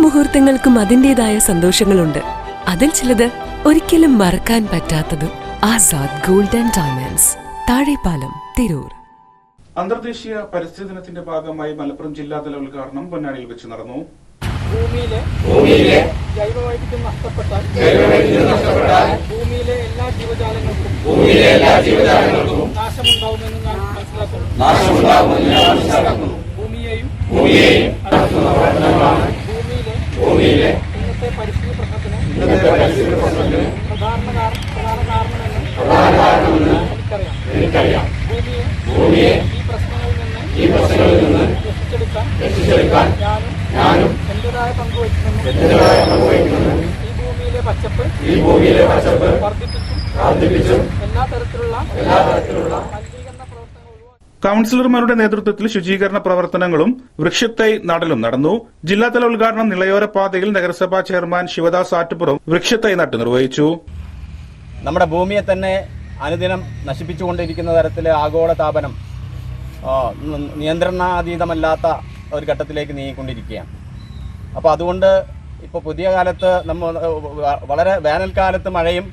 മുഹൂർത്തങ്ങൾക്കും അതിന്റെതായ സന്തോഷങ്ങളുണ്ട്. അതിൽ ചിലത് ഒരിക്കലും മറക്കാൻ പറ്റാത്തതും Azad gold and diamonds Thazhepalam Tirur. അന്തർദേശീയ പരിസ്ഥിതി ദിനത്തിന്റെ ഭാഗമായി മലപ്പുറം ജില്ലാതല ഉദ്ഘാടനം പൊന്നാനിയിൽ വെച്ച് നടന്നു. ഭൂമിയിലെ ഭൂമിയിലെ ജൈവവൈവിധ്യം നഷ്ടപ്പെട്ടാൽ ജൈവവൈവിധ്യം നഷ്ടപ്പെട്ടാൽ ഭൂമിയിലെ എല്ലാ ജീവജാലങ്ങൾക്കും ഭൂമിയിലെ എല്ലാ ജീവജാലങ്ങൾക്കും നാശമുണ്ടാവുമെന്ന് ഞാൻ മനസ്സിലാക്കുന്നു. നാശമുണ്ടാവുമെന്ന് ഞാൻ മനസ്സിലാക്കുന്നു. ഭൂമിയെയും ഭൂമിയെയും ഭൂമിയിലെ ഭൂമിയിലെ ഇന്നത്തെ പരിസ്ഥിതി പ്രശ്നത്തിന് ഇന്നത്തെ പരിസ്ഥിതി പ്രശ്നത്തിന് പ്രധാന കാര- പ്രധാന കാരണമെന്ന് പ്രധാന കാരണമെന്ന് എനിക്കറിയാം എനിക്കറിയാം ഭൂമിയെ ഭൂമിയെ ഈ പ്രശ്നങ്ങളിൽ നിന്ന് ഈ പ്രശ്നങ്ങളിൽ നിന്ന് രക്ഷിച്ചെടുക്കാൻ ഞാനും എന്റേതായ ഈ ഭൂമിയിലെ പച്ചപ്പ് ഈ ഭൂമിയിലെ പച്ചപ്പ് വർദ്ധിപ്പിച്ചും എല്ലാ തരത്തിലുള്ള എല്ലാ തരത്തിലുള്ള കൌൺസിലർമാരുടെ നേതൃത്വത്തിൽ ശുചീകരണ പ്രവർത്തനങ്ങളും വൃക്ഷത്തൈ നടലും നടന്നു. ജില്ലാതല ഉദ്ഘാടനം നിളയോര പാതയിൽ നഗരസഭാ ചെയർമാൻ ശിവദാസ് ആറ്റുപുറം വൃക്ഷത്തൈ നട്ട് നിർവഹിച്ചു. നമ്മുടെ ഭൂമിയെ തന്നെ അനുദിനം നശിപ്പിച്ചുകൊണ്ടിരിക്കുന്ന തരത്തിലെ ആഗോള താപനം നിയന്ത്രണാതീതമല്ലാത്ത ഒരു ഘട്ടത്തിലേക്ക് നീങ്ങിക്കൊണ്ടിരിക്കുകയാണ്. അപ്പോൾ അതുകൊണ്ട് ഇപ്പോൾ പുതിയ കാലത്ത് നമ്മൾ വളരെ വേനൽക്കാലത്ത് മഴയും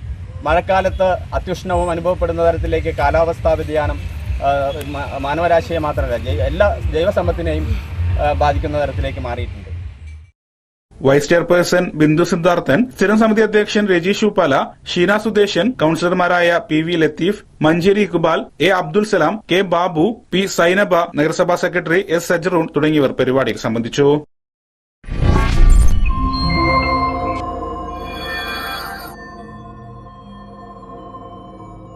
മഴക്കാലത്ത് അത്യുഷ്ണവും അനുഭവപ്പെടുന്ന തരത്തിലേക്ക് കാലാവസ്ഥാ വ്യതിയാനം മാനവരാശിയെ മാത്രമല്ല എല്ലാ ജൈവസമ്പത്തിനെയും ബാധിക്കുന്ന തരത്തിലേക്ക് മാറിയിട്ടുണ്ട്. വൈസ് ചെയർപേഴ്സൺ ബിന്ദു സിദ്ധാർത്ഥൻ സ്ഥിരം സമിതി അധ്യക്ഷൻ Rajeesh Uppala Sheena Sudesan കൌൺസിലർമാരായ P V Latheef Manjeri Iqbal A Abdul Salam K Babu P Sainaba നഗരസഭാ സെക്രട്ടറി എസ് സജറൂൺ തുടങ്ങിയവർ പരിപാടിയിൽ സംബന്ധിച്ചു.